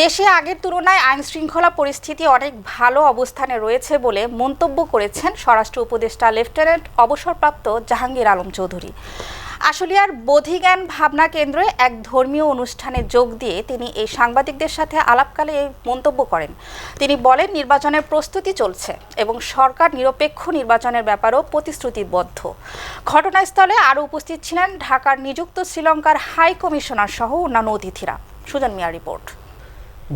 দেশে আগের তুলনায় আইন শৃঙ্খলা পরিস্থিতি অনেক ভালো অবস্থানে রয়েছে বলে মন্তব্য করেছেন স্বরাষ্ট্র উপদেষ্টা লেফটেন্যান্ট অবসরপ্রাপ্ত জাহাঙ্গীর আলম চৌধুরী। আশুলিয়ার বোধিজ্ঞান ভাবনা কেন্দ্রে এক ধর্মীয় অনুষ্ঠানে যোগ দিয়ে তিনি এই সাংবাদিকদের সাথে আলাপকালে এই মন্তব্য করেন। তিনি বলেন, নির্বাচনের প্রস্তুতি চলছে এবং সরকার নিরপেক্ষ নির্বাচনের ব্যাপারেও প্রতিশ্রুতিবদ্ধ। ঘটনাস্থলে আরও উপস্থিত ছিলেন ঢাকার নিযুক্ত শ্রীলঙ্কার হাই কমিশনার সহ অন্যান্য অতিথিরা। সুজন মিয়া রিপোর্ট।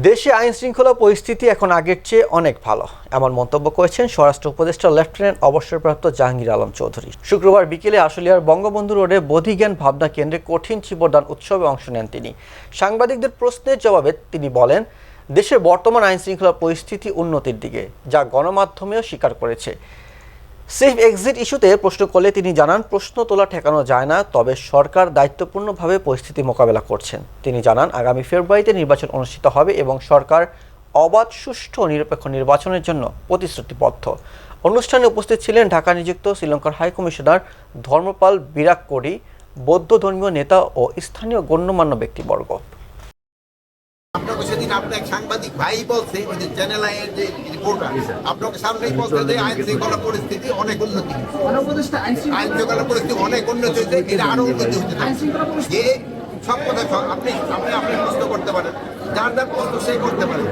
দেশে আইন শৃঙ্খলা পরিস্থিতি এখন আগের চেয়ে অনেক ভালো। এমন মন্তব্য করেছেন স্বরাষ্ট্র উপদেষ্টা লেফটেন্যান্ট অবসরপ্রাপ্ত জাহাঙ্গীর আলম চৌধুরী। শুক্রবার বিকেলে আশুলিয়ার বঙ্গবন্ধু রোডে বোধিজ্ঞান ভাবনা কেন্দ্রে কঠিন চিবদান উৎসবে অংশ নেন তিনি। সাংবাদিকদের প্রশ্নের জবাবে তিনি বলেন, দেশের বর্তমান আইন শৃঙ্খলা পরিস্থিতি উন্নতির দিকে, যা গণমাধ্যমেও স্বীকার করেছে। সেফ এক্সিট ইস্যুতে প্রশ্ন করলে তিনি জানান, প্রশ্ন তোলা ঠেকানো যায় না, তবে সরকার দায়িত্বপূর্ণভাবে পরিস্থিতি মোকাবেলা করছেন। তিনি জানান, আগামী ফেব্রুয়ারিতে নির্বাচন অনুষ্ঠিত হবে এবং সরকার অবাধ, সুষ্ঠু নিরপেক্ষ নির্বাচনের জন্য প্রতিশ্রুতিবদ্ধ। অনুষ্ঠানে উপস্থিত ছিলেন ঢাকা নিযুক্ত শ্রীলঙ্কার high commissioner Dharmapal Weerakkody বৌদ্ধ ধর্মীয় নেতা ও স্থানীয় গণ্যমান্য ব্যক্তিবর্গ। আপনাকে সেদিন আপনার এক সাংবাদিক ভাই বলছে ওই যে চ্যানেল আইয়ের যে রিপোর্টার আপনাকে সামনেই বলছে যে আইন শৃঙ্খলা পরিস্থিতি অনেক উন্নতি আইন শৃঙ্খলা পরিস্থিতি অনেক উন্নতি হয়েছে এটা আরও উন্নতি হতে যে সব কথা সব- আপনি আপনি আপনি প্রশ্ন করতে পারেন। যার যার প্রশ্ন সে করতে পারেন